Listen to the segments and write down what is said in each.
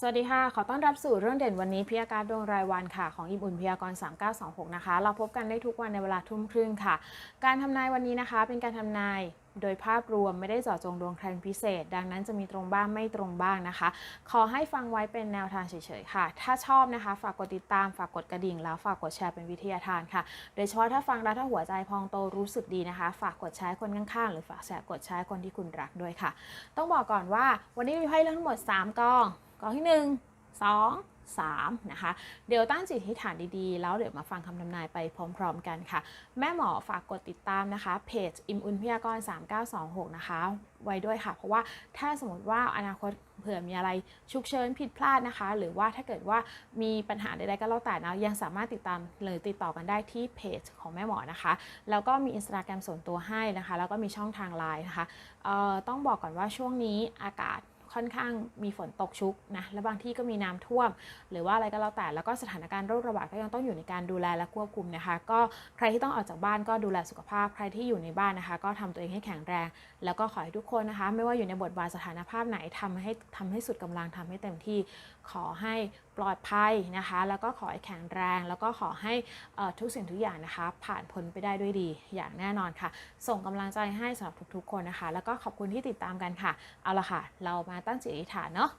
สวัสดีค่ะ ขอต้อนรับสู่เรื่องเด่นวันนี้พยากรดวงรายวันค่ะ ของอิมอุ่นพยากรณ์3926 นะคะ เราพบกันได้ทุกวันในเวลาทุ่มครึ่งค่ะ การทำนายวันนี้นะคะ เป็นการทำนายโดยภาพรวมไม่ได้เจาะจงดวงใครเป็นพิเศษ ดังนั้นจะมีตรงบ้างไม่ตรงบ้างนะคะ ขอให้ฟังไว้เป็นแนวทางเฉยๆค่ะ ถ้าชอบนะคะ ฝากกดติดตาม ฝากกดกระดิ่ง แล้วฝากกดแชร์เป็นวิทยาทานค่ะ โดยเฉพาะถ้าฟังแล้วถ้าหัวใจพองโตรู้สึกดีนะคะ ฝากกดแชร์คนข้างๆ หรือฝากแชร์กดแชร์คนที่คุณรักด้วยค่ะ ต้องบอกก่อนว่า วันนี้มีไพ่เรื่องทั้งหมด 3กอง กองที่ 1 2 3นะคะเดี๋ยวตั้งจิตให้ฐานดีๆ แล้วเดี๋ยวมาฟังคำทำนายไปพร้อมๆกันค่ะ แม่หมอฝากกดติดตามนะคะเพจอิมอุนพยากร 3926 นะคะ ไว้ด้วยค่ะ เพราะว่าถ้าสมมติว่าอนาคตเผื่อมีอะไรฉุกเฉินผิดพลาดนะคะ หรือว่าถ้าเกิดว่ามีปัญหาใดๆก็แล้วแต่นะยังสามารถติดตามหรือติดต่อกันได้ที่เพจของแม่หมอนะคะ แล้วก็มีอินสตาแกรมส่วนตัวให้นะคะ แล้วก็มีช่องทางไลน์นะคะเออต้องบอกก่อนว่าช่วงนี้อากาศ ค่อนข้างมีฝนตกชุกนะและบางที่ก็มีน้ำท่วม หรือว่าอะไรก็แล้วแต่แล้วก็สถานการณ์โรคระบาดก็ยังต้องอยู่ในการดูแลและควบคุมนะคะ ก็ใครที่ต้องออกจากบ้านก็ดูแลสุขภาพใครที่อยู่ในบ้านนะคะ ก็ทำตัวเองให้แข็งแรง แล้วก็ขอให้ทุกคนนะคะ ไม่ว่าอยู่ในบทบาทสถานภาพไหนทำให้ทำให้สุดกำลังทำให้เต็มที่ขอให้ ปลอดภัยนะคะ แล้วก็ขอให้แข็งแรง แล้วก็ขอให้ทุกสิ่งทุกอย่างนะคะ ผ่านพ้นไปได้ด้วยดีอย่างแน่นอนค่ะ ส่งกำลังใจให้สำหรับทุกๆ คนนะคะ แล้วก็ขอบคุณที่ติดตามกันค่ะ เอาละค่ะ เรามาตั้งจิตอธิษฐานเนาะ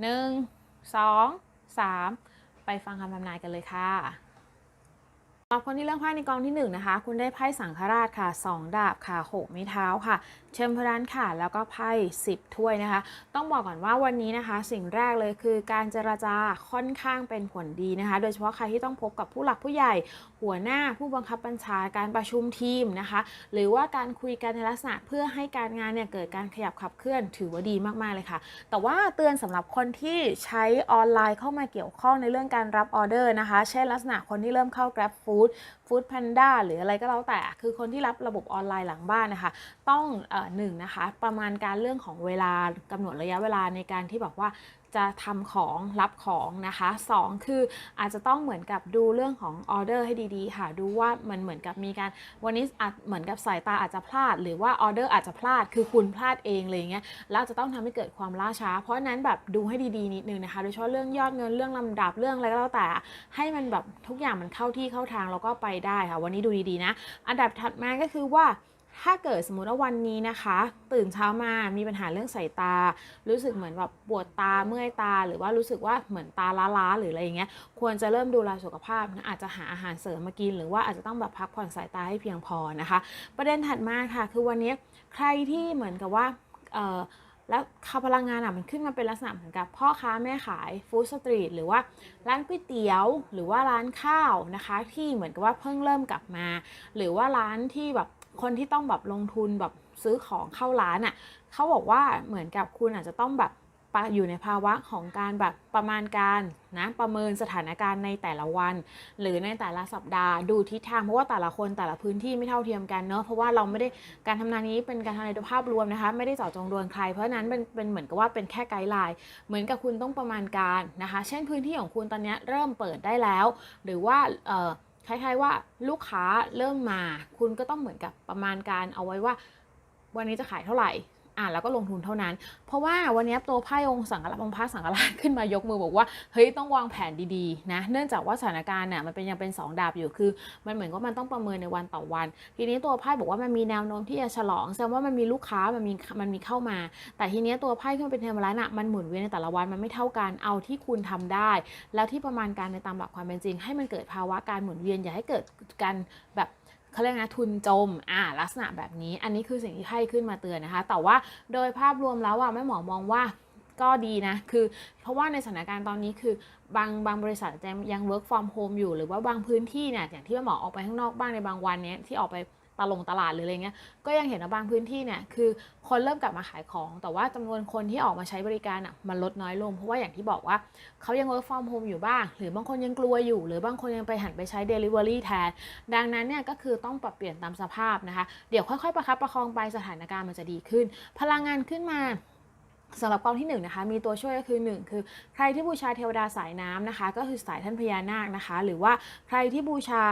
หนึ่งสองสามไปฟังคำทำนายกันเลยค่ะ สำหรับคนที่เลือกไพ่ในกองที่หนึ่งนะคะ คุณได้ไพ่สังฆราชค่ะสองดาบค่ะหกไม้เท้าค่ะ เชมพรันค่ะ แล้วก็ไพ่สิบถ้วยนะคะ ต้องบอกก่อนว่าวันนี้นะคะ สิ่งแรกเลยคือการเจรจาค่อนข้างเป็นผลดีนะคะ โดยเฉพาะใครที่ต้องพบกับผู้หลักผู้ใหญ่หัวหน้าผู้บังคับบัญชาการประชุมทีมนะคะ หรือว่าการคุยกันในลักษณะเพื่อให้การงานเนี่ยเกิดการขยับขับเคลื่อนถือว่าดีมากๆเลยค่ะ แต่ว่าเตือนสำหรับคนที่ใช้ออนไลน์เข้ามาเกี่ยวข้องในเรื่องการรับออเดอร์นะคะ เช่นลักษณะคนที่เริ่มเข้า Grab Food Food Panda หรืออะไรก็แล้วแต่ คือคนที่รับระบบออนไลน์หลังบ้านนะคะ ต้องอหนึ่งนะคะ ประมาณการเรื่องของเวลากำหนดระยะเวลาในการที่บอกว่าจะทำของรับของนะคะสองคืออาจจะต้องเหมือนกับดูเรื่องของออเดอร์ให้ดีๆ ค่ะดูว่ามันเหมือนกับมีการวันนี้อาจเหมือนกับสายตาอาจจะพลาด หรือว่าออเดอร์อาจจะพลาดคือคุณพลาดเองเลยเงี้ยแล้วจะต้องทำให้เกิดความล่าช้า เพราะฉะนั้นแบบดูให้ดีๆนิดนึงนะคะโดยเฉพาะเรื่องยอดเงินเรื่องลำดับเรื่องอะไรก็แล้วแต่ ให้มันแบบทุกอย่างมันเข้าที่เข้าทางแล้วก็ไปได้ค่ะ วันนี้ดูดีๆนะ อันดับถัดมาก็คือว่า ถ้าเกิดสมมติว่าวันนี้นะคะ ตื่นเช้ามามีปัญหาเรื่องสายตา รู้สึกเหมือนแบบปวดตาเมื่อยตา หรือว่ารู้สึกว่าเหมือนตาล้าๆหรืออะไรอย่างเงี้ยควรจะเริ่มดูแลสุขภาพนะอาจจะหาอาหารเสริมมากิน หรือว่าอาจจะต้องแบบพักผ่อนสายตาให้เพียงพอนะคะ ประเด็นถัดมาค่ะ คือวันนี้ใครที่เหมือนกับว่าเออแล้วค่าพลังงานอะมันขึ้นมาเป็นลักษณะเหมือนกับพ่อค้าแม่ขายฟู้ดสตรีทหรือว่าร้านก๋วยเตี๋ยวหรือว่าร้านข้าวนะคะ ที่เหมือนกับว่าเพิ่งเริ่มกลับมา หรือว่าร้านที่แบบ คนที่ต้องแบบลงทุนแบบซื้อของเข้าร้านอะ่ะเขาบอกว่าเหมือนกับคุณอาจจะต้องแบบอยู่ในภาวะของการแบบประมาณการนะประเมินสถานการณ์ในแต่ละวัน หรือในแต่ละสัปดาห์ดูทิศทางเพราะว่าแต่ละคนแต่ละพื้นที่ไม่เท่าเทียมกันเนาะเพราะว่าเราไม่ได้การทำนานนี้เป็นการทำนายโดยภาพรวมนะคะ ไม่ได้เจาะจงดวงใคร เพราะฉะนั้นเป็นเป็นเหมือนกับว่าเป็นแค่ไกด์ไลน์เหมือนกับคุณต้องประมาณการนะคะ เช่นพื้นที่ของคุณตอนนี้เริ่มเปิดได้แล้ว หรือว่าเอ่อ คล้ายๆว่าลูกค้าเริ่มมา คุณก็ต้องเหมือนกับประมาณการเอาไว้ว่า วันนี้จะขายเท่าไหร่ อ่าแล้วก็ลงทุนเท่านั้น เพราะว่าวันนี้ตัวไพ่องค์สังกัดองค์พระสังกัดขึ้นมายกมือบอกว่าเฮ้ยต้องวางแผนดีๆนะเนื่องจากว่าสถานการณ์เนี่ยมันเป็นยังเป็นสองดาบอยู่คือ มันเหมือนว่ามันต้องประเมินในวันต่อวัน ทีนี้ตัวไพ่บอกว่ามันมีแนวโน้มที่จะฉลองแสดงว่ามันมีลูกค้ามันมีมันมีเข้ามา แต่ทีนี้ตัวไพ่ที่มันเป็นเทมเพลตน่ะมันหมุนเวียนในแต่ละวันมันไม่เท่ากันเอาที่คุณทำได้ แล้วที่ประมาณการในตามหลักความเป็นจริง ให้มันเกิดภาวะการหมุนเวียนอย่าให้เกิดการแบบ เขาเรียกนะทุนจมอ่าลักษณะแบบนี้ อันนี้คือสิ่งที่ไพ่ขึ้นมาเตือนนะคะ แต่ว่าโดยภาพรวมแล้วอะแม่หมอมองว่าก็ดีนะ คือเพราะว่าในสถานการณ์ตอนนี้คือบางบางบริษัทยัง work from home อยู่ หรือว่าบางพื้นที่เนี่ยอย่างที่แม่หมอออกไปข้างนอกบ้างในบางวันเนี้ยที่ออกไป ตลงตลาดหรืออะไรเงี้ย ก็ยังเห็นว่าบางพื้นที่เนี่ยคือคนเริ่มกลับมาขายของ แต่ว่าจำนวนคนที่ออกมาใช้บริการอะมันลดน้อยลง เพราะว่าอย่างที่บอกว่าเขายัง work from home อยู่บ้าง หรือบางคนยังกลัวอยู่ หรือบางคนยังไปหันไปใช้ delivery แทน ดังนั้นเนี่ยก็คือต้องปรับเปลี่ยนตามสภาพนะคะ เดี๋ยวค่อยๆ ประคับประคองไปสถานการณ์มันจะดีขึ้น พลังงานขึ้นมา สำหรับกองที่1นงนะคะมีตัวช่วยก็คือ 1 คือ ใครที่บูชาเทวดาสายน้ำนะคะ ก็คือสายท่านพญานาคนะคะ หรือว่าใครที่บูชา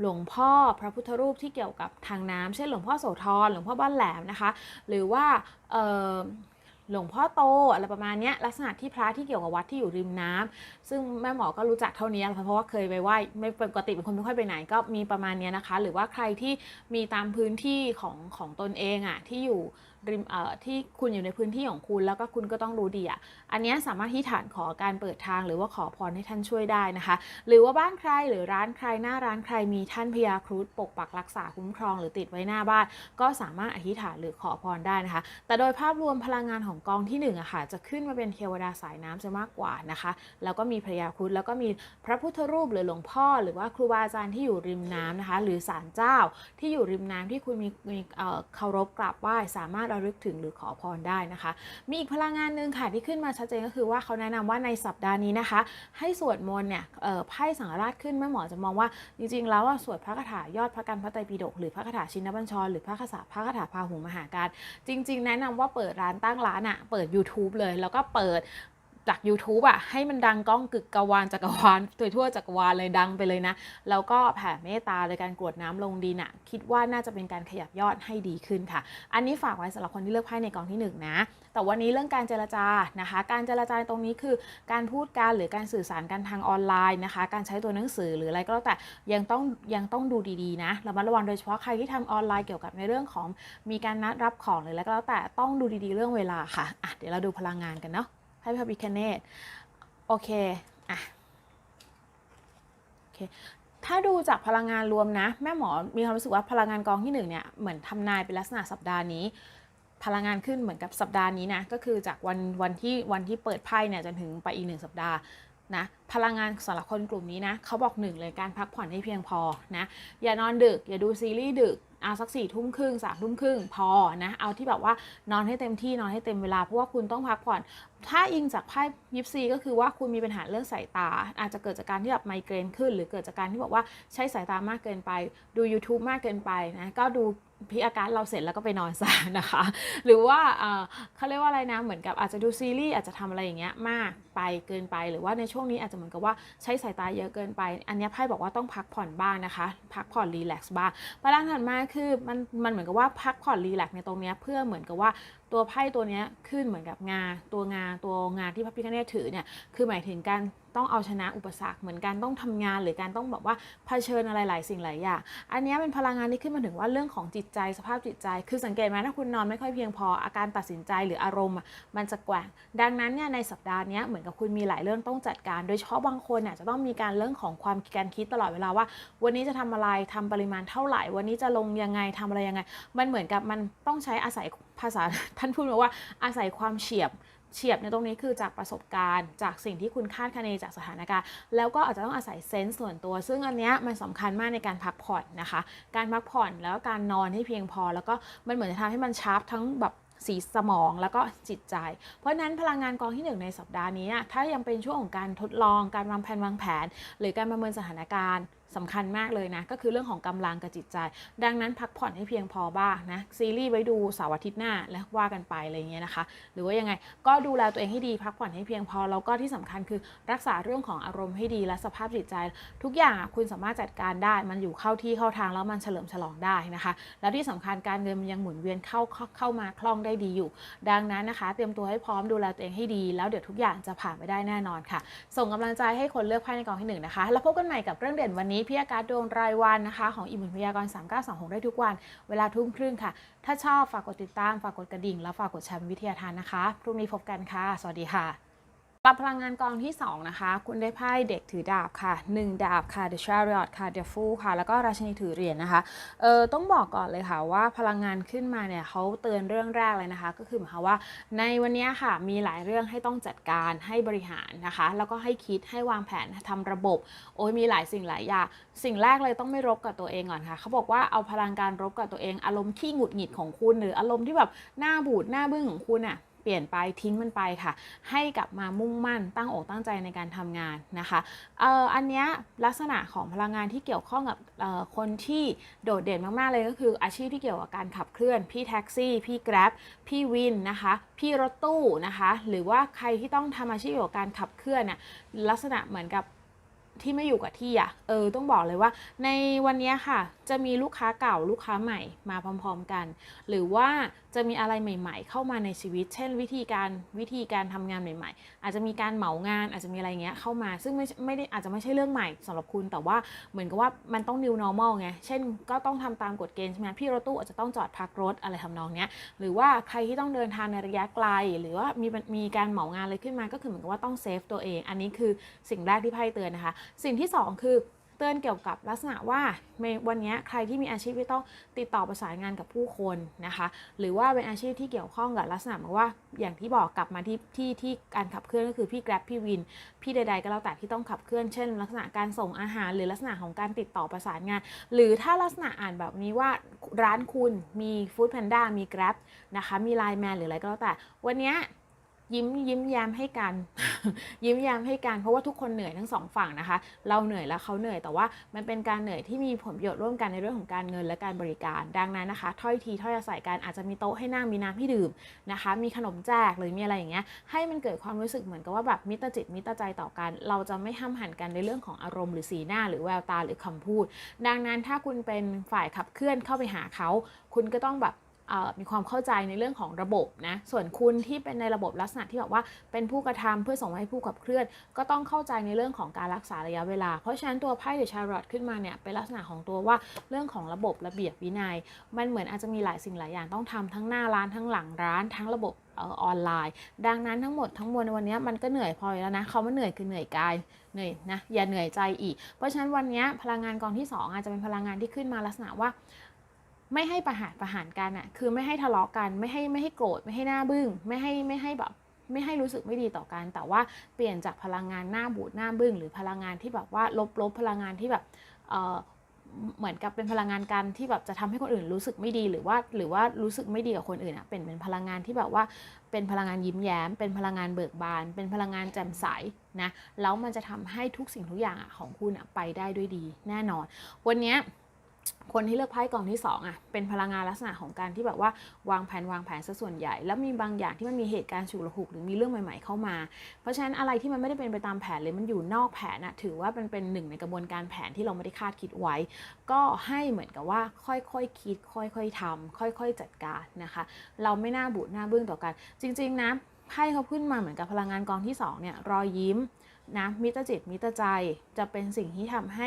หลวงพ่อพระพุทธรูปที่เกี่ยวกับทางน้ำเช่นหลวงพ่อโสธรหลวงพ่อบ้านแหลมนะคะ หรือว่าหลวงพ่อโตอะไรประมาณนี้ลักษณะที่พระที่เกี่ยวกับวัดที่อยู่ริมน้ำซึ่งแม่หมอก็รู้จักเท่านี้เพราะว่าเคยไปไหว้ไม่ปกติเป็นคนไม่ค่อยไปไหนก็มีประมาณนี้นะคะ หรือว่าใครที่มีตามพื้นที่ของของตนเองอะที่อยู่ ริมเอ่อที่คุณอยู่ในพื้นที่ของคุณแล้วก็คุณก็ต้องรู้ดีอะอันนี้สามารถที่ฐานขอการเปิดทางหรือว่าขอพรให้ท่านช่วยได้นะคะ หรือว่าบ้านใครหรือร้านใครหน้าร้านใครมีท่านพญาครุฑปกปักรักษาคุ้มครองหรือติดไว้หน้าบ้าน ก็สามารถอธิษฐานหรือขอพรได้นะคะ แต่โดยภาพรวมพลังงานของกองที่1อะค่ะจะขึ้นมาเป็นเทวดาสายน้ำจะมากกว่านะคะ แล้วก็มีพญาครุฑแล้วก็มีพระพุทธรูปหรือหลวงพ่อ หรือว่าครูบาอาจารย์ที่อยู่ริมน้ำนะคะ หรือศาลเจ้าที่อยู่ริมน้ำที่คุณมีมีเคารพกราบไหว้สามารถระลึกถึงหรือขอพรได้นะคะ มีอีกพลังงานหนึ่งค่ะที่ขึ้นมาชัดเจนก็คือว่าเขาแนะนำว่าในสัปดาห์นี้นะคะ ให้สวดมนต์เนี่ยไพ่สังราชขึ้นแม่หมอจะมองว่าจริงๆ แล้วว่าสวดพระคาถายอดพระกันพระไตรปิฎกหรือพระคาถาชินบัญชรหรือพระคาถาพระคาถาพาหุมหาการ จริง ๆ แนะนำว่าเปิดร้านตั้งร้านอะเปิด YouTube เลย แล้วก็เปิด จาก YouTube อะให้มันดังก้องกึกกวานจักรวาลทั่วจักรวาลเลยดังไปเลยนะ แล้วก็แผ่เมตตาโดยการกรวดน้ำลงดินอะคิดว่าน่าจะเป็นการขยับยอดให้ดีขึ้นค่ะ อันนี้ฝากไว้สำหรับคนที่เลือกไพ่ในกองที่หนึ่งนะแต่วันนี้เรื่องการเจรจานะคะ การเจรจาตรงนี้คือการพูดการหรือการสื่อสารกันทางออนไลน์นะคะ การใช้ตัวหนังสือหรืออะไรก็แล้วแต่ยังต้องยังต้องดูดีๆนะระมัดระวังโดยเฉพาะใครที่ทำออนไลน์เกี่ยวกับในเรื่องของมีการนัดรับของหรืออะไรก็แล้วแต่ต้องดูดีๆเรื่องเวลาค่ะอะเดี๋ยวเราดูพลังงานกันเนาะ ไพ่พระพิคเนตโอเคอะโอเคถ้าดูจากพลังงานรวมนะ แม่หมอมีความรู้สึกว่าพลังงานกองที่หนึ่งเนี่ยเหมือนทำนายเป็นลักษณะสัปดาห์นี้ พลังงานขึ้นเหมือนกับสัปดาห์นี้นะก็คือจากวันวันที่วันที่เปิดไพ่เนี่ยจนถึงไปอีกหนึ่งสัปดาห์นะพลังงานสำหรับคนกลุ่มนี้นะเขาบอกหนึ่งเลยการพักผ่อนให้เพียงพอนะอย่านอนดึก อย่าดูซีรีส์ดึก เอาสักสี่ทุ่มครึ่งสามทุ่มครึ่งพอนะเอาที่แบบว่านอนให้เต็มที่นอนให้เต็มเวลาเพราะว่าคุณต้องพักผ่อนถ้าอิงจากไพ่ยิปซีก็คือว่าคุณมีปัญหาเรื่องสายตา อาจจะเกิดจากการที่แบบไมเกรนขึ้น หรือเกิดจากการที่บอกว่าใช้สายตามากเกินไป ดู YouTube มากเกินไปนะก็ดู พิอาการเราเสร็จแล้วก็ไปนอนซะนะคะ หรือว่าเขาเรียกว่าอะไรนะ เหมือนกับอาจจะดูซีรีส์อาจจะทำอะไรอย่างเงี้ยมากไปเกินไป หรือว่าในช่วงนี้อาจจะเหมือนกับว่าใช้สายตาเยอะเกินไป อันนี้ไพ่บอกว่าต้องพักผ่อนบ้างนะคะ พักผ่อนรีแลกซ์บ้างพลังถัดมาคือมันมันเหมือนกับว่าพักผ่อนรีแลกซ์ในตรงเนี้ยเพื่อเหมือนกับว่าตัวไพ่ตัวเนี้ยขึ้นเหมือนกับงาตัวงาตัวงาที่พระพิฆเนศถือเนี่ยคือหมายถึงการต้องเอาชนะอุปสรรคเหมือนการต้องทำงาน หรือการต้องแบบว่าเผชิญอะไรหลายสิ่งหลายอย่างอันนี้เป็นพลังงานที่ขึ้นมาถึงว่าเรื่องของจิตใจสภาพจิตใจ คือสังเกตไหมถ้าคุณนอนไม่ค่อยเพียงพออาการตัดสินใจหรืออารมณ์ มันจะแกว่งดังนั้นเนี่ยในสัปดาห์นี้เหมือนกับคุณมีหลายเรื่องต้องจัดการ โดยเฉพาะบางคนเนี่ยจะต้องมีการเรื่องของความการคิดตลอดเวลาว่า วันนี้จะทำอะไรทำปริมาณเท่าไหร่ วันนี้จะลงยังไงทำอะไรยังไง มันเหมือนกับมันต้องใช้อาศัยภาษาท่านพูดมาว่าอาศัยความเฉียบ เฉียบในตรงนี้คือจากประสบการณ์ จากสิ่งที่คุณคาดคะเนจากสถานการณ์ แล้วก็อาจจะต้องอาศัยเซนส์ส่วนตัว ซึ่งอันเนี้ยมันสำคัญมากในการพักผ่อนนะคะ การพักผ่อนแล้วการนอนให้เพียงพอ แล้วก็มันเหมือนจะทำให้มันชาร์ปทั้งแบบสีสมองแล้วก็จิตใจ เพราะนั้นพลังงานกองที่หนึ่งในสัปดาห์นี้ ถ้ายังเป็นช่วงของการทดลอง การวางแผนวางแผน หรือการประเมินสถานการณ์ สำคัญมากเลยนะ ก็คือเรื่องของกำลังกับจิตใจ ดังนั้นพักผ่อนให้เพียงพอบ้างนะซีรีส์ไว้ดูเสาร์อาทิตย์หน้าแล้วว่ากันไปอะไรเงี้ยนะคะ หรือว่ายังไงก็ดูแลตัวเองให้ดีพักผ่อนให้เพียงพอแล้วก็ที่สำคัญคือรักษาเรื่องของอารมณ์ให้ดีและสภาพจิตใจ ทุกอย่างคุณสามารถจัดการได้ มันอยู่เข้าที่เข้าทางแล้วมันเฉลิมฉลองได้นะคะ แล้วที่สำคัญการเงินมันยังหมุนเวียนเข้าเข้ามาคล่องได้ดีอยู่ ดังนั้นนะคะ เตรียมตัวให้พร้อมดูแลตัวเองให้ดี แล้วเดี๋ยวทุกอย่างจะผ่านไปได้แน่นอนค่ะ ส่งกำลังใจให้คนเลือกไพ่ในกองที่หนึ่งนะคะแล้วพบกันใหม่กับเรื่องเด่นวันนี้พี่อากาศดวงรายวันนะคะ ของอิมมุนพยากรณ์3926 ได้ทุกวัน เวลาทุ่มครึ่งค่ะ ถ้าชอบฝากกดติดตาม ฝากกดกระดิ่ง แล้วฝากกดแชร์วิทยาทานนะคะ พรุ่งนี้พบกันค่ะ สวัสดีค่ะ ปรับพลังงานกองที่ 2 นะคะ คุณได้ไพ่เด็กถือดาบค่ะ 1 ดาบค่ะ The Chariot ค่ะ The Fool ค่ะ แล้วก็ราชินีถือเหรียญนะคะเออต้องบอกก่อนเลยค่ะว่าพลังงานขึ้นมาเนี่ยเขาเตือนเรื่องแรกเลยนะคะ ก็คือหมายความว่าในวันนี้ค่ะมีหลายเรื่องให้ต้องจัดการให้บริหารนะคะ แล้วก็ให้คิดให้วางแผนทำระบบ โอ้ยมีหลายสิ่งหลายอย่างสิ่งแรกเลยต้องไม่รบกับตัวเองก่อนค่ะเขาบอกว่าเอาพลังการรบกับตัวเอง อารมณ์ขี้หงุดหงิดของคุณหรืออารมณ์ที่แบบหน้าบูดหน้าบึ้งของคุณอะ ปลี่ยนไปทิ้งมันไปค่ะ ให้กลับมามุ่งมั่นตั้งอกตั้งใจในการทำงานนะคะเอ่ออันเนี้ยลักษณะของพลังงานที่เกี่ยวข้องกับเอ่อคนที่โดดเด่นมากๆเลยก็คือ อาชีพที่เกี่ยวกับการขับเคลื่อนพี่แท็กซี่ พี่แกร็บพี่วินนะคะพี่รถตู้นะคะหรือว่าใครที่ต้องทำอาชีพเกี่ยวกับการขับเคลื่อนน่ะลักษณะเหมือนกับที่ไม่อยู่กับที่อะ เออ ต้องบอกเลยว่าในวันนี้ค่ะ จะมีลูกค้าเก่าลูกค้าใหม่มาพร้อมๆกัน หรือว่าจะมีอะไรใหม่ ๆ เข้ามาในชีวิต เช่น วิธีการวิธีการทำงานใหม่ ๆ อาจจะมีการเหมางานอาจจะมีอะไรเงี้ยเข้ามา ซึ่งไม่ไม่ได้อาจจะไม่ใช่เรื่องใหม่สำหรับคุณแต่ว่าเหมือนกับว่ามันต้อง new normal ไงเช่นก็ต้องทำตามกฎเกณฑ์ใช่ไหมพี่รถตู้อาจจะต้องจอดพักรถอะไรทำนองเนี้ยหรือว่าใครที่ต้องเดินทางในระยะไกล หรือว่ามีมีการเหมางานเลยขึ้นมาก็คือเหมือนกับว่าต้องเซฟตัวเอง อันนี้คือสิ่งแรกที่ไพ่เตือนนะคะ สิ่งที่สองคือ เตือนเกี่ยวกับลักษณะว่าวันนี้ใครที่มีอาชีพที่ต้องติดต่อประสานงานกับผู้คนนะคะ หรือว่าเป็นอาชีพที่เกี่ยวข้องกับลักษณะเหมือนว่าอย่างที่บอกกลับมาที่ที่ที่การขับเคลื่อนก็คือพี่แกร็บพี่วิน พี่ใดๆก็แล้วแต่ที่ต้องขับเคลื่อนเช่น ลักษณะการส่งอาหาร หรือลักษณะของการติดต่อประสานงาน หรือถ้าลักษณะอ่านแบบนี้ว่าร้านคุณมีฟู้ดแพนด้ามี Grab นะคะมีไลน์แมนหรืออะไรก็แล้วแต่ วันนี้ ยิ้มยิ้มแย้มให้กัน ยิ้มแย้มให้กันเพราะว่าทุกคนเหนื่อยทั้งสองฝั่งนะคะ เราเหนื่อยแล้วเขาเหนื่อยแต่ว่ามันเป็นการเหนื่อยที่มีผลประโยชน์ร่วมกันในเรื่องของการเงินและการบริการ ดังนั้นนะคะถ้อยทีถ้อยอาศัยกันอาจจะมีโต๊ะให้นั่งมีน้ำให้ดื่มนะคะ มีขนมแจกหรือมีอะไรอย่างเงี้ยให้มันเกิดความรู้สึกเหมือนกับว่าแบบมิตรจิตมิตรใจต่อกัน เราจะไม่ห้ามหันกันในเรื่องของอารมณ์หรือสีหน้าหรือแววตาหรือคำพูด ดังนั้นถ้าคุณเป็นฝ่ายขับเคลื่อนเข้าไปหาเขา คุณก็ต้องแบบ มีความเข้าใจในเรื่องของระบบนะ ส่วนคุณที่เป็นในระบบลักษณะที่แบบว่าเป็นผู้กระทำเพื่อส่งให้ผู้ขับเคลื่อน ก็ต้องเข้าใจในเรื่องของการรักษาระยะเวลา เพราะฉะนั้นตัวไพ่เดอะชาร์ลอตขึ้นมาเนี่ยเป็นลักษณะของตัวว่าเรื่องของระบบระเบียบวินัย มันเหมือนอาจจะมีหลายสิ่งหลายอย่างต้องทำทั้งหน้าร้านทั้งหลังร้านทั้งระบบออนไลน์ ดังนั้นทั้งหมดทั้งมวลในวันนี้มันก็เหนื่อยพอยแล้วนะเขาว่าเหนื่อยคือเหนื่อยกายเหนื่อยนะอย่าเหนื่อยใจอีก เพราะฉะนั้นวันนี้พลังงานกองที่สองอาจจะเป็นพลังงานที่ขึ้นมาลักษณะว่า ไม่ให้ประหารประหารกันอะคือไม่ให้ทะเลาะกัน ไม่ให้ไม่ให้โกรธ ไม่ให้หน้าบึ้ง ไม่ให้ไม่ให้แบบไม่ให้รู้สึกไม่ดีต่อกัน แต่ว่าเปลี่ยนจากพลังงานหน้าบูดหน้าบึ้งหรือพลังงานที่แบบว่าลบลบพลังงานที่แบบเออเหมือนกับเป็นพลังงานกันที่แบบจะทำให้คนอื่นรู้สึกไม่ดีหรือว่าหรือว่ารู้สึกไม่ดีกับคนอื่นอะเป็นเป็นพลังงานที่แบบว่าเป็นพลังงานยิ้มแย้ม เป็นพลังงานเบิกบาน เป็นพลังงานแจ่มใสนะแล้วมันจะทำให้ทุกสิ่งทุกอย่างอะของคุณอะไปได้ด้วยดีแน่นอน วันเนี้ย คนที่เลือกไพ่กองที่2อะเป็นพลังงานลักษณะของการที่แบบว่าวางแผนวางแผนซะส่วนใหญ่ แล้วมีบางอย่างที่มันมีเหตุการณ์ฉุกละหุกหรือมีเรื่องใหม่ ๆ เข้ามา เพราะฉะนั้นอะไรที่มันไม่ได้เป็นไปตามแผนเลยมันอยู่นอกแผนอะถือว่าเป็นเป็นหนึ่งในกระบวนการแผนที่เราไม่ได้คาดคิดไว้ ก็ให้เหมือนกับว่าค่อยๆคคิด ค่อย ๆทำค่อย ๆ จัดการนะคะ เราไม่น่าบูดหน้าเบื้องต่อกัน จริง ๆนะไพ่เขาขึ้นมาเหมือนกับพลังงานกองที่สองเนี่ยรอยยิ้ม นะมิตรจิตมิตรใจจะเป็นสิ่งที่ทำให้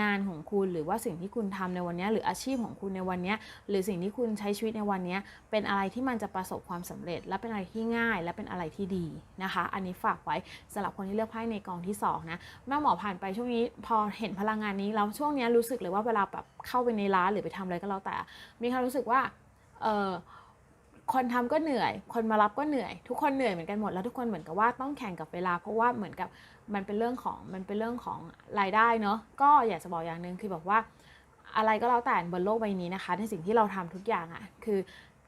งานของคุณ หรือว่าสิ่งที่คุณทำในวันนี้หรืออาชีพของคุณในวันนี้หรือสิ่งที่คุณใช้ชีวิตในวันนี้เป็นอะไรที่มันจะประสบความสำเร็จ และเป็นอะไรที่ง่าย และเป็นอะไรที่ดีนะคะ อันนี้ฝากไว้สำหรับคนที่เลือกไพ่ในกองที่2นะแม่หมอผ่านไปช่วงนี้พอเห็นพลังงานนี้แล้วช่วงนี้รู้สึกเลยว่าเวลาแบบเข้าไปในร้านหรือไปทำอะไรก็แล้วแต่ มีความรู้สึกว่าเออคนทำก็เหนื่อย คนมารับก็เหนื่อย ทุกคนเหนื่อยเหมือนกันหมด แล้วทุกคนเหมือนกับว่าต้องแข่งกับเวลา เพราะว่าเหมือนกับ มันเป็นเรื่องของมันเป็นเรื่องของรายได้เนาะก็อยากจะบอกอย่างหนึ่งคือแบบว่าอะไรก็แล้วแต่บนโลกใบนี้นะคะ ในสิ่งที่เราทำทุกอย่างอะ่ะคือ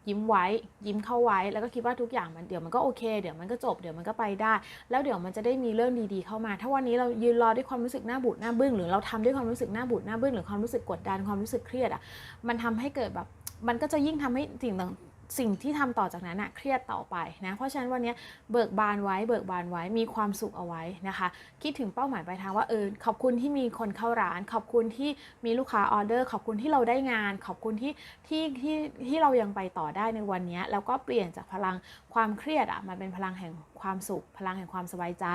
ยิ้มไว้ยิ้มเข้าไว้ แล้วก็คิดว่าทุกอย่างมันเดี๋ยวมันก็โอเค เดี๋ยวมันก็จบเดี๋ยวมันก็ไปได้ แล้วเดี๋ยวมันจะได้มีเรื่องดีๆเข้ามา ถ้าวันนี้เรายืนรอด้วยความรู้สึกหน้าบูดหน้าบึ้งหรือเราทำด้วยความรู้สึกหน้าบูดหน้าบึ้งหรือความรู้สึกกดดันความรู้สึกเครียดอะ่ะมันทำให้เกิดแบบมันก็จะยิ่งทำให้สิ่งต่าง สิ่งที่ทำต่อจากนั้นอะเครียดต่อไปนะเพราะฉะนั้นวันนี้เบิกบานไว้เบิกบานไว้มีความสุขเอาไว้นะคะ คิดถึงเป้าหมายปลายทางว่าเออขอบคุณที่มีคนเข้าร้าน ขอบคุณที่มีลูกค้าออเดอร์ ขอบคุณที่เราได้งาน ขอบคุณที่ที่ที่ที่เรายังไปต่อได้ในวันนี้แล้วก็เปลี่ยนจากพลังความเครียดอะมาเป็นพลังแห่งความสุข พลังแห่งความสบายใจ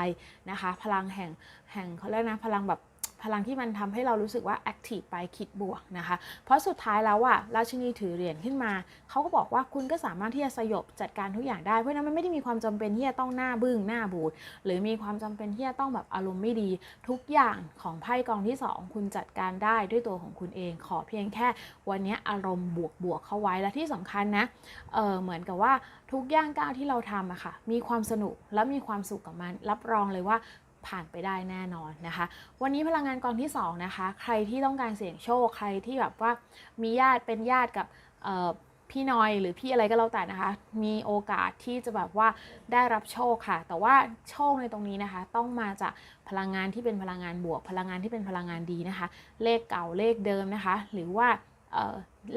นะคะ พลังแห่งแห่งเขาเรียกนะพลังแบบ พลังที่มันทำให้เรารู้สึกว่าแอคทีฟไปคิดบวกนะคะ เพราะสุดท้ายแล้วอะราชินีถือเหรียญขึ้นมา เขาก็บอกว่าคุณก็สามารถที่จะสยบจัดการทุกอย่างได้ เพราะฉะนั้นมันไม่ได้มีความจำเป็นที่จะต้องหน้าบึ้งหน้าบูดหรือมีความจำเป็นที่จะต้องแบบอารมณ์ไม่ดี ทุกอย่างของไพ่กองที่ 2 คุณจัดการได้ด้วยตัวของคุณเอง ขอเพียงแค่วันนี้อารมณ์บวกบวกๆเข้าไว้และที่สำคัญนะเออเหมือนกับว่าทุกย่างก้าวที่เราทำอะค่ะมีความสนุกและมีความสุขกับมัน รับรองเลยว่า ผ่านไปได้แน่นอนนะคะ วันนี้พลังงานกองที่2นะคะ ใครที่ต้องการเสี่ยงโชค ใครที่แบบว่ามีญาติเป็นญาติกับพี่น้อยหรือพี่อะไรก็แล้วแต่นะคะ มีโอกาสที่จะแบบว่าได้รับโชคค่ะ แต่ว่าโชคในตรงนี้นะคะ ต้องมาจากพลังงานที่เป็นพลังงานบวก พลังงานที่เป็นพลังงานดีนะคะ เลขเก่าเลขเดิมนะคะ หรือว่า เ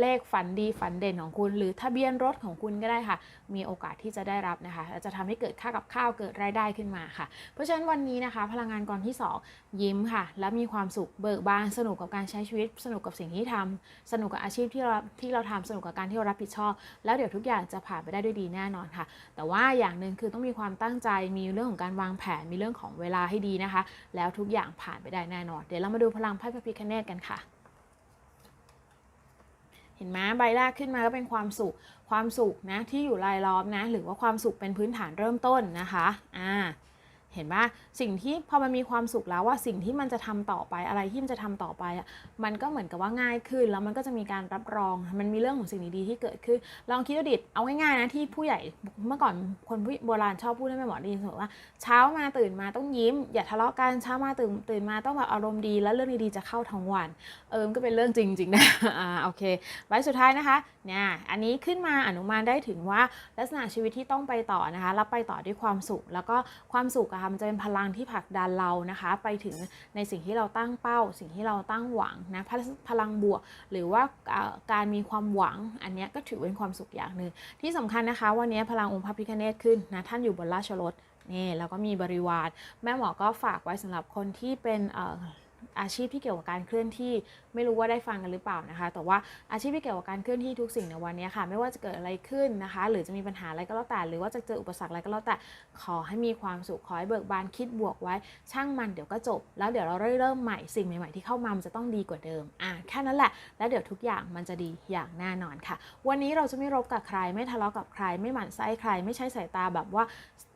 เลขฝันดีฝันเด่นของคุณ หรือทะเบียนรถของคุณก็ได้ค่ะ มีโอกาสที่จะได้รับนะคะและจะทำให้เกิดค่ากับข้าวเกิดรายได้ขึ้นมาค่ะ เพราะฉะนั้นวันนี้นะคะ พลังงานกรที่ 2 ยิ้มค่ะ และมีความสุขเบิกบานสนุกกับการใช้ชีวิต สนุกกับสิ่งที่ทำสนุกกับอาชีพที่เราที่เราทำสนุกกับการที่เรารับผิดชอบ แล้วเดี๋ยวทุกอย่างจะผ่านไปได้ด้วยดีแน่นอนค่ะ แต่ว่าอย่างหนึ่งคือต้องมีความตั้งใจมีเรื่องของการวางแผนมีเรื่องของเวลาให้ดีนะคะ แล้วทุกอย่างผ่านไปได้แน่นอน เดี๋ยวเรามาดูพลังไพ่พระพิคเนตกันค่ะ เห็นไหมใบแรกขึ้นมาก็เป็นความสุข ความสุขนะที่อยู่รายล้อมนะ หรือว่าความสุขเป็นพื้นฐานเริ่มต้นนะคะ อ่า เห็นปะสิ่งที่พอมันมีความสุขแล้วว่าสิ่งที่มันจะทำต่อไปอะไรที่มันจะทำต่อไปอะมันก็เหมือนกับว่าง่ายขึ้น แล้วมันก็จะมีการรับรองมันมีเรื่องของสิ่งดีๆที่เกิดขึ้น ลองคิดดูดิเอาง่ายๆนะที่ผู้ใหญ่เมื่อก่อนคนโบราณชอบพูดให้แม่หมอได้ยินเสมอว่า เช้ามาตื่นมาต้องยิ้ม อย่าทะเลาะกันเช้ามาตื่นตื่นมาต้องแบบอารมณ์ดี แล้วเรื่องดีๆจะเข้าทั้งวันเออมันก็เป็นเรื่องจริงๆนะอ่าโอเคใบสุดท้ายนะคะเนี่ยอันนี้ขึ้นมาอนุมานได้ถึงว่าลักษณะชีวิตที่ต้องไปต่อนะคะแล้วไปต่อด้วยความสุขแล้วก็ความสุขอะค่ะมันจะเป็นพลังที่ผลักดันเรานะคะ ไปถึงในสิ่งที่เราตั้งเป้า สิ่งที่เราตั้งหวังนะพลังบวก หรือว่าการมีความหวังอันนี้ก็ถือเป็นความสุขอย่างหนึ่งที่สำคัญนะคะ วันนี้พลังองค์พระพิฆเนศขึ้นนะท่านอยู่บนราชรถนี่แล้วก็มีบริวาร แม่หมอก็ฝากไว้สำหรับคนที่เป็น อาชีพที่เกี่ยวกับการเคลื่อนที่ไม่รู้ว่าได้ฟังกันหรือเปล่านะคะ แต่ว่าอาชีพที่เกี่ยวกับการเคลื่อนที่ทุกสิ่งในวันนี้ค่ะ ไม่ว่าจะเกิดอะไรขึ้นนะคะ หรือจะมีปัญหาอะไรก็แล้วแต่ หรือว่าจะเจออุปสรรคอะไรก็แล้วแต่ ขอให้มีความสุขขอให้เบิกบานคิดบวกไว้ ช่างมันเดี๋ยวก็จบ แล้วเดี๋ยวเราเริ่มใหม่สิ่งใหม่ๆที่เข้ามามันจะต้องดีกว่าเดิมอะแค่นั้นแหละ แล้วเดี๋ยวทุกอย่างมันจะดีอย่างแน่นอนค่ะ วันนี้เราจะไม่รบกับใครไม่ทะเลาะกับใครไม่หมั่นไส้ใคร ไม่ใช้สายตาแบบว่า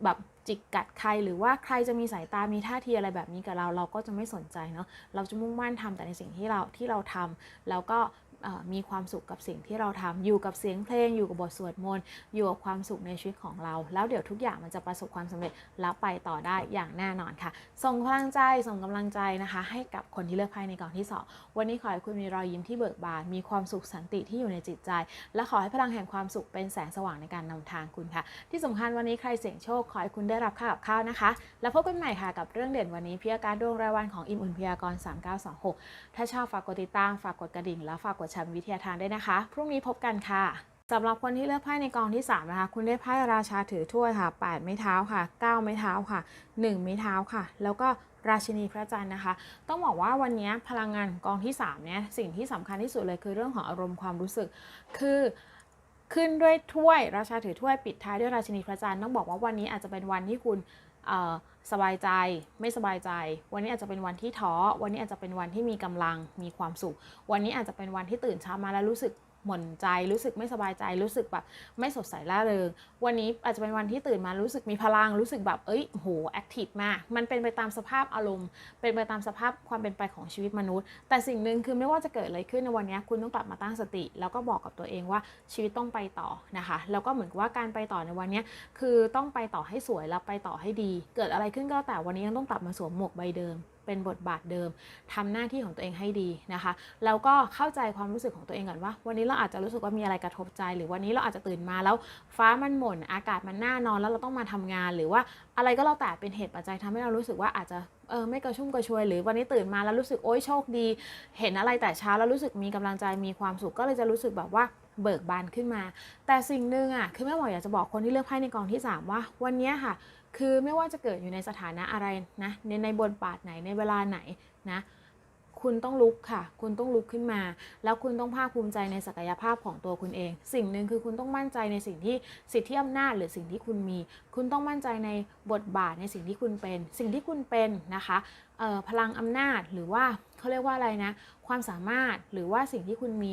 แบบจิกกัดใครหรือว่าใครจะมีสายตามีท่าทีอะไรแบบนี้กับเรา เราก็จะไม่สนใจเนาะเราจะมุ่งมั่นทำแต่ในสิ่งที่เราที่เราทำแล้วก็ มีความสุขกับสิ่งที่เราทำอยู่กับเสียงเพลง อยู่กับบทสวดมนต์อยู่กับความสุขในชีวิตของเรา แล้วเดี๋ยวทุกอย่างมันจะประสบความสำเร็จแล้วไปต่อได้อย่างแน่นอนค่ะ ส่งพลังใจส่งกำลังใจนะคะ ให้กับคนที่เลือกไพ่ในกองที่สองวันนี้ขอให้คุณมีรอยยิ้มที่เบิกบาน มีความสุขสันติที่อยู่ในจิตใจ และขอให้พลังแห่งความสุขเป็นแสงสว่างในการนำทางคุณค่ะ ที่สำคัญวันนี้ใครเสี่ยงโชคขอให้คุณได้รับค่ากับข้าวนะคะ แล้วพบกันใหม่ค่ะกับเรื่องเด่นวันนี้พิยาการดวงรายวันของอิมอุ่นพยากรณ์3926 ถ้าชอบฝากกดติดตามฝากกดกระดิ่งแล้วฝากกดแชร์วิทยาทานได้นะคะ พรุ่งนี้พบกันค่ะสำหรับคนที่เลือกไพ่ในกองที่ 3 นะคะ คุณได้ไพ่ราชาถือถ้วยค่ะ 8 ไม้เท้าค่ะ 9 ไม้เท้าค่ะ 1 ไม้เท้าค่ะ แล้วก็ราชินีพระจันทร์นะคะ ต้องบอกว่าวันนี้พลังงานกองที่3เนี่ยสิ่งที่สำคัญที่สุดเลยคือเรื่องของอารมณ์ความรู้สึก คือขึ้นด้วยถ้วย ราชาถือถ้วยปิดท้ายด้วยราชินีพระจันทร์ต้องบอกว่าวันนี้อาจจะเป็นวันที่คุณ สบายใจไม่สบายใจ วันนี้อาจจะเป็นวันที่ท้อ วันนี้อาจจะเป็นวันที่มีกำลังมีความสุข วันนี้อาจจะเป็นวันที่ตื่นเช้ามาแล้วรู้สึก หม่นใจรู้สึกไม่สบายใจรู้สึกแบบไม่สดใสร่าเริง วันนี้อาจจะเป็นวันที่ตื่นมารู้สึกมีพลังรู้สึกแบบเอ้ยโหแอคทีฟมาก มันเป็นไปตามสภาพอารมณ์ เป็นไปตามสภาพความเป็นไปของชีวิตมนุษย์ แต่สิ่งหนึ่งคือไม่ว่าจะเกิดอะไรขึ้นในวันนี้คุณต้องกลับมาตั้งสติ แล้วก็บอกกับตัวเองว่าชีวิตต้องไปต่อนะคะแล้วก็เหมือนกับว่าการไปต่อในวันนี้คือต้องไปต่อให้สวยแล้วไปต่อให้ดี เกิดอะไรขึ้นก็แล้วแต่วันนี้ยังต้องกลับมาสวมหมวกใบเดิม เป็นบทบาทเดิมทำหน้าที่ของตัวเองให้ดีนะคะแล้วก็เข้าใจความรู้สึกของตัวเองก่อนว่า วันนี้เราอาจจะรู้สึกว่ามีอะไรกระทบใจ หรือวันนี้เราอาจจะตื่นมาแล้วฟ้ามันหม่นอากาศมันน่านอนแล้วเราต้องมาทำงาน หรือว่าอะไรก็แล้วแต่เป็นเหตุปัจจัยทำให้เรารู้สึกว่าอาจจะเออไม่กระชุ่มกระชวย หรือวันนี้ตื่นมาแล้วรู้สึกโอ๊ยโชคดี เห็นอะไรแต่เช้าแล้วรู้สึกมีกำลังใจมีความสุขก็เลยจะรู้สึกแบบว่าเบิกบานขึ้นมา แต่สิ่งหนึ่งอะคือแม่หมออยากจะบอกคนที่เลือกไพ่ในกองที่สามว่าวันนี้ค่ะ คือไม่ว่าจะเกิดอยู่ในสถานะอะไรนะ ในในบทบาทไหนในเวลาไหนนะ คุณต้องลุกค่ะ คุณต้องลุกขึ้นมา แล้วคุณต้องภาคภูมิใจในศักยภาพของตัวคุณเอง สิ่งหนึ่งคือคุณต้องมั่นใจในสิ่งที่สิทธิอำนาจหรือสิ่งที่คุณมี คุณต้องมั่นใจในบทบาทในสิ่งที่คุณเป็น สิ่งที่คุณเป็นนะคะพลังอำนาจหรือว่าเขาเรียกว่าอะไรนะ ความสามารถหรือว่าสิ่งที่คุณมี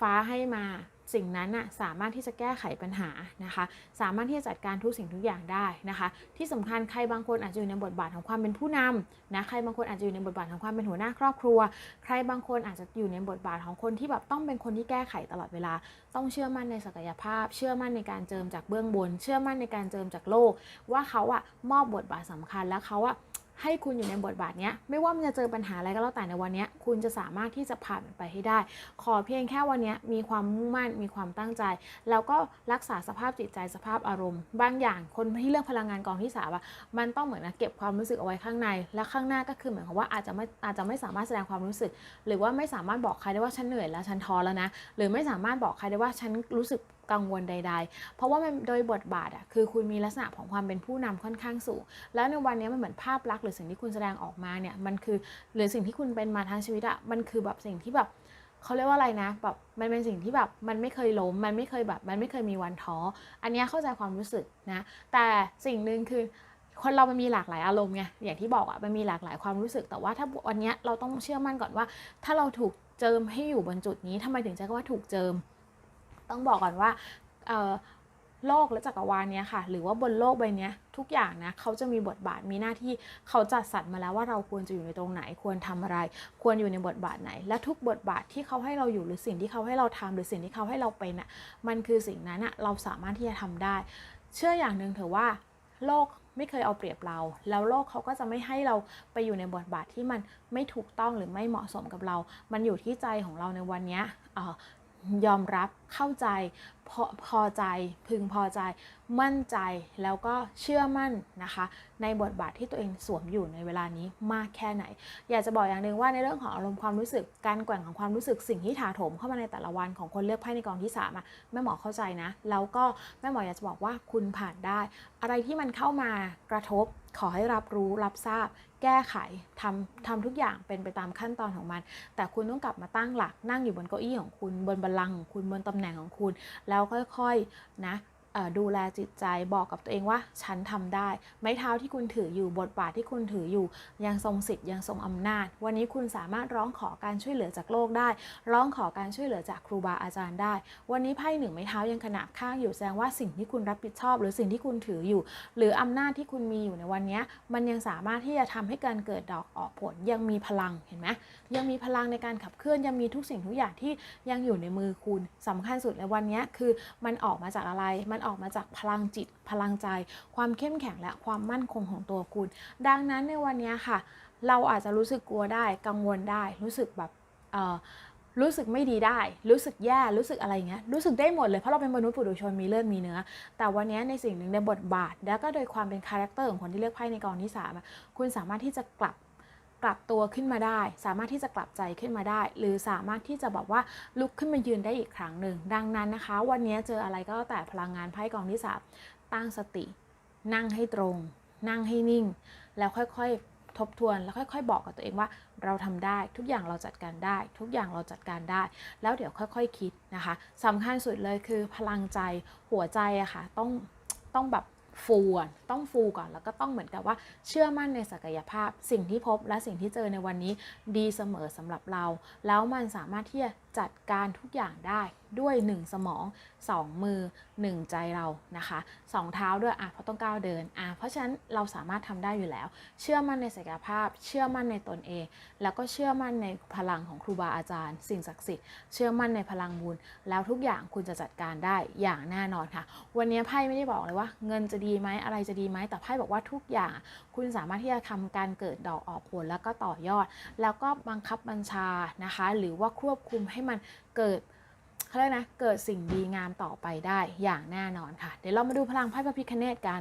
ฟ้าให้มา สิ่งนั้นน่ะสามารถที่จะแก้ไขปัญหานะคะ สามารถที่จะจัดการทุกสิ่งทุกอย่างได้นะคะ ที่สำคัญใครบางคนอาจจะอยู่ในบทบาทของความเป็นผู้นำนะใครบางคนอาจจะอยู่ในบทบาทของความเป็นหัวหน้าครอบครัว ใครบางคนอาจจะอยู่ในบทบาทของคนที่แบบต้องเป็นคนที่แก้ไขตลอดเวลา ต้องเชื่อมั่นในศักยภาพ เชื่อมั่นในการเจิมจากเบื้องบน เชื่อมั่นในการเจิมจากโลก ว่าเขาอะมอบบทบาทสำคัญแล้วเขาอะ ให้คุณอยู่ในบทบาทนี้ไม่ว่ามันจะเจอปัญหาอะไรก็แล้วแต่ในวันนี้คุณจะสามารถที่จะผ่านไปให้ได้ ขอเพียงแค่วันนี้มีความมุ่งมั่นมีความตั้งใจ แล้วก็รักษาสภาพจิตใจสภาพอารมณ์ บางอย่างคนที่เลือกพลังงานกองที่สามอะมันต้องเหมือนนะเก็บความรู้สึกเอาไว้ข้างใน และข้างหน้าก็คือเหมือนกับว่าอาจจะไม่อาจจะไม่สามารถแสดงความรู้สึก หรือว่าไม่สามารถบอกใครได้ว่าฉันเหนื่อยแล้วฉันท้อแล้วนะหรือไม่สามารถบอกใครได้ว่าฉันรู้สึก กังวลใด ๆ เพราะว่ามันโดยบทบาทอะคือคุณมีลักษณะของความเป็นผู้นำค่อนข้างสูง แล้วในวันนี้มันเหมือนภาพลักษณ์หรือสิ่งที่คุณแสดงออกมาเนี่ยมันคือหรือสิ่งที่คุณเป็นมาทั้งชีวิตอะมันคือแบบสิ่งที่แบบเขาเรียกว่าอะไรนะแบบมันเป็นสิ่งที่แบบมันไม่เคยล้มมันไม่เคยแบบมันไม่เคยมีวันท้ออันเนี้ยเข้าใจความรู้สึกนะแต่สิ่งหนึ่งคือคนเรามันมีหลากหลายอารมณ์ไงอย่างที่บอกอะมันมีหลากหลายความรู้สึกแต่ว่าถ้าวันเนี้ยเราต้องเชื่อมั่นก่อนว่า ถ้าเราถูกเจิมให้อยู่บนจุดนี้ทำไมถึงใช้คำว่าถูกเจิม ต้องบอกก่อนว่าโลกและจักรวาลเนี้ยค่ะ หรือว่าบนโลกใบนี้ทุกอย่างนะเขาจะมีบทบาทมีหน้าที่เขาจัดสรรมาแล้วว่าเราควรจะอยู่ในตรงไหน ควรทำอะไร ควรอยู่ในบทบาทไหน และทุกบทบาทที่เขาให้เราอยู่หรือสิ่งที่เขาให้เราทำหรือสิ่งที่เขาให้เราเป็นอะมันคือสิ่งนั้นอะเราสามารถที่จะทำได้ เชื่ออย่างหนึ่งเถอะว่า โลกไม่เคยเอาเปรียบเรา แล้วโลกเขาก็จะไม่ให้เราไปอยู่ในบทบาทที่มันไม่ถูกต้องหรือไม่เหมาะสมกับเรา มันอยู่ที่ใจของเราในวันนี้ ยอมรับเข้าใจพอพอใจพึงพอใจมั่นใจแล้วก็เชื่อมั่นนะคะ ในบทบาทที่ตัวเองสวมอยู่ในเวลานี้มากแค่ไหน อยากจะบอกอย่างหนึ่งว่าในเรื่องของอารมณ์ความรู้สึกการแกว่งของความรู้สึกสิ่งที่ถาโถมเข้ามาในแต่ละวันของคนเลือกไพ่ในกองที่3อะแม่หมอเข้าใจนะ แล้วก็แม่หมออยากจะบอกว่าคุณผ่านได้ อะไรที่มันเข้ามากระทบขอให้รับรู้รับทราบ แก้ไขทำทำทุกอย่างเป็นไปตามขั้นตอนของมัน แต่คุณต้องกลับมาตั้งหลักนั่งอยู่บนเก้าอี้ของคุณ บนบัลลังก์ของคุณบนตำแหน่งของคุณ แล้วค่อยๆนะ ดูแลจิตใจบอกกับตัวเองว่าฉันทำได้ ไม้เท้าที่คุณถืออยู่บทบาทที่คุณถืออยู่ ยังทรงสิทธิ์ยังทรงอำนาจ วันนี้คุณสามารถร้องขอการช่วยเหลือจากโลกได้ ร้องขอการช่วยเหลือจากครูบาอาจารย์ได้ วันนี้ไพ่หนึ่งไม้เท้ายังขนาบข้างอยู่แสดงว่าสิ่งที่คุณรับผิดชอบ หรือสิ่งที่คุณถืออยู่ หรืออำนาจที่คุณมีอยู่ในวันนี้มันยังสามารถที่จะทำให้การเกิดดอกออกผลยังมีพลังเห็นไหมยังมีพลังในการขับเคลื่อนยังมีทุกสิ่งทุกอย่างที่ยังอยู่ในมือคุณสำคัญสุดในวันนี้คือมันออกมาจากอะไรมันออกมาจากพลังจิต พลังใจ ความเข้มแข็งและความมั่นคงของตัวคุณ ดังนั้นในวันนี้ค่ะ เราอาจจะรู้สึกกลัวได้กังวลได้ รู้สึกแบบรู้สึกไม่ดีได้ รู้สึกแย่ รู้สึกอะไรเงี้ย รู้สึกได้หมดเลย เพราะเราเป็นมนุษย์ปุถุชนมีเลือดมีเนื้อ แต่วันนี้ในสิ่งหนึ่งในบทบาท แล้วก็โดยความเป็นคาแรคเตอร์ของคนที่เลือกไพ่ในกองที่สามคุณสามารถที่จะกลับ กลับตัวขึ้นมาได้ สามารถที่จะกลับใจขึ้นมาได้ หรือสามารถที่จะแบบว่าลุกขึ้นมายืนได้อีกครั้งหนึ่ง ดังนั้นนะคะ วันนี้เจออะไรก็แต่พลังงานไพ่กองที่สามตั้งสติ นั่งให้ตรง นั่งให้นิ่ง แล้วค่อยๆทบทวนแล้วค่อย ๆ บอกกับตัวเองว่าเราทำได้ทุกอย่างเราจัดการได้ ทุกอย่างเราจัดการได้ แล้วเดี๋ยวค่อยๆคคิดนะคะสำคัญสุดเลยคือพลังใจหัวใจอะค่ะต้องต้องแบบ ฟูก่อนต้องฟูก่อนแล้วก็ต้องเหมือนกับว่าเชื่อมั่นในศักยภาพ สิ่งที่พบและสิ่งที่เจอในวันนี้ดีเสมอสำหรับเรา แล้วมันสามารถที่จะจัดการทุกอย่างได้ด้วย 1 สมอง 2 มือ 1 ใจเรานะคะสองเท้าด้วยอะเพราะต้องก้าวเดินอะเพราะฉะนั้นเราสามารถทำได้อยู่แล้ว เชื่อมั่นในศักยภาพ เชื่อมั่นในตนเอง แล้วก็เชื่อมั่นในพลังของครูบาอาจารย์ สิ่งศักดิ์สิทธิ์เชื่อมั่นในพลังบุญแล้วทุกอย่างคุณจะจัดการได้อย่างแน่นอนค่ะ วันนี้ไพ่ไม่ได้บอกเลยว่า เงินจะดีไหมอะไรจะดีไหมแต่ไพ่บอกว่าทุกอย่าง คุณสามารถที่จะทำการเกิดดอกออกผลแล้วก็ต่อยอด แล้วก็บังคับบัญชานะคะ หรือว่าควบคุมให้มันเกิดเขาเรียกนะเกิดสิ่งดีงามต่อไปได้อย่างแน่นอนค่ะ เดี๋ยวเรามาดูพลังไพ่พระพิคเนตกัน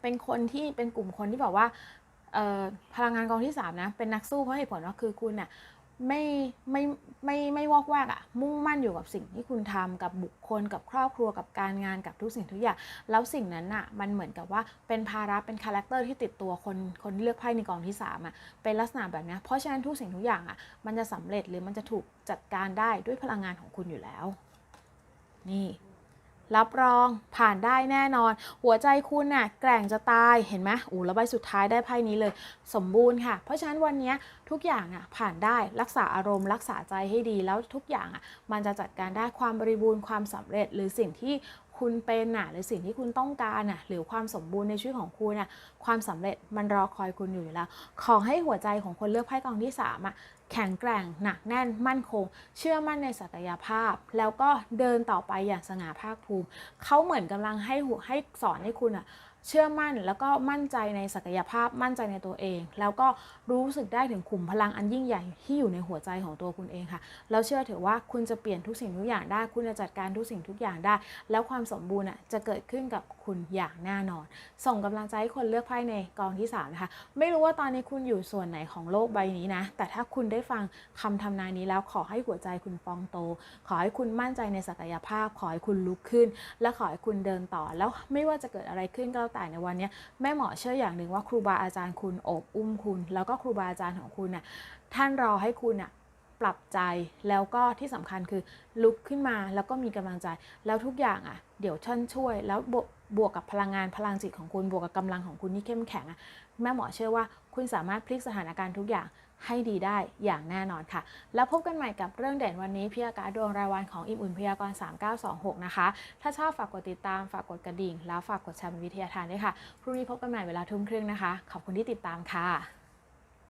เป็นคนที่เป็นกลุ่มคนที่บอกว่าพลังงานกองที่ 3 นะ เป็นนักสู้เพราะเหตุผลว่าคือคุณน่ะ ไม่ไม่ไม่ไม่วอกแวกอะมุ่งมั่นอยู่กับสิ่งที่คุณทำกับบุคคลกับครอบครัวกับการงานกับทุกสิ่งทุกอย่าง แล้วสิ่งนั้นอะมันเหมือนกับว่าเป็นภาระเป็นคาแรคเตอร์ที่ติดตัวคนคนเลือกไพ่ในกองที่3อะเป็นลักษณะแบบนี้เพราะฉะนั้นทุกสิ่งทุกอย่างอะมันจะสำเร็จหรือมันจะถูกจัดการได้ด้วยพลังงานของคุณอยู่แล้ว นี่ รับรองผ่านได้แน่นอน หัวใจคุณน่ะแกร่งจะตายเห็นไหมอู้แล้วใบสุดท้ายได้ไพ่นี้เลย สมบูรณ์ค่ะ เพราะฉะนั้นวันนี้ทุกอย่างอะผ่านได้รักษาอารมณ์ รักษาใจให้ดีแล้วทุกอย่างอะมันจะจัดการได้ความบริบูรณ์ความสำเร็จหรือสิ่งที่คุณเป็นน่ะหรือสิ่งที่คุณต้องการน่ะหรือความสมบูรณ์ในชีวิตของคุณน่ะความสำเร็จมันรอคอยคุณอยู่อยู่แล้ว ขอให้หัวใจของคนเลือกไพ่กองที่สามอะ แข็งแกร่ง หนักแน่น มั่นคง เชื่อมั่นในศักยภาพ แล้วก็เดินต่อไปอย่างสง่าภาคภูมิ เขาเหมือนกำลังให้หัวให้สอนให้คุณอะ เชื่อมั่นแล้วก็มั่นใจในศักยภาพมั่นใจในตัวเอง แล้วก็รู้สึกได้ถึงขุมพลังอันยิ่งใหญ่ที่อยู่ในหัวใจของตัวคุณเองค่ะแล้วเชื่อเถอะว่าคุณจะเปลี่ยนทุกสิ่งทุกอย่างได้ คุณจะจัดการทุกสิ่งทุกอย่างได้ แล้วความสมบูรณ์อะจะเกิดขึ้นกับคุณอย่างแน่นอน ส่งกำลังใจให้คนเลือกไพ่ในกองที่3นะคะไม่รู้ว่าตอนนี้คุณอยู่ส่วนไหนของโลกใบนี้นะแต่ถ้าคุณได้ฟังคำทำนายนี้แล้วขอให้หัวใจคุณฟองโต ขอให้คุณมั่นใจในศักยภาพ ขอให้คุณลุกขึ้น และขอให้คุณเดินต่อ แล้วไม่ว่าจะเกิดอะไรขึ้นก็แต่ในวันนี้แม่หมอเชื่ออย่างหนึ่งว่าครูบาอาจารย์คุณโอบอุ้มคุณ แล้วก็ครูบาอาจารย์ของคุณน่ะท่านรอให้คุณน่ะปรับใจแล้วก็ที่สำคัญคือลุกขึ้นมาแล้วก็มีกำลังใจ แล้วทุกอย่างอะเดี๋ยวท่านช่วย แล้วบวกบวกกับพลังงานพลังจิตของคุณบวกกับกำลังของคุณที่เข้มแข็งอะแม่หมอเชื่อว่าคุณสามารถพลิกสถานการณ์ทุกอย่าง ให้ดีได้อย่างแน่นอนค่ะ แล้วพบกันใหม่กับเรื่องเด่นวันนี้พยากาดวงรายวันของอิ่มอุ่นพยากรณ์ 3926 นะคะ ถ้าชอบฝากกดติดตามฝากกดกระดิ่ง แล้วฝากกดแชร์เป็นวิทยาทานด้วยค่ะ พรุ่งนี้พบกันใหม่เวลาทุ่มครึ่งนะคะ ขอบคุณที่ติดตามค่ะ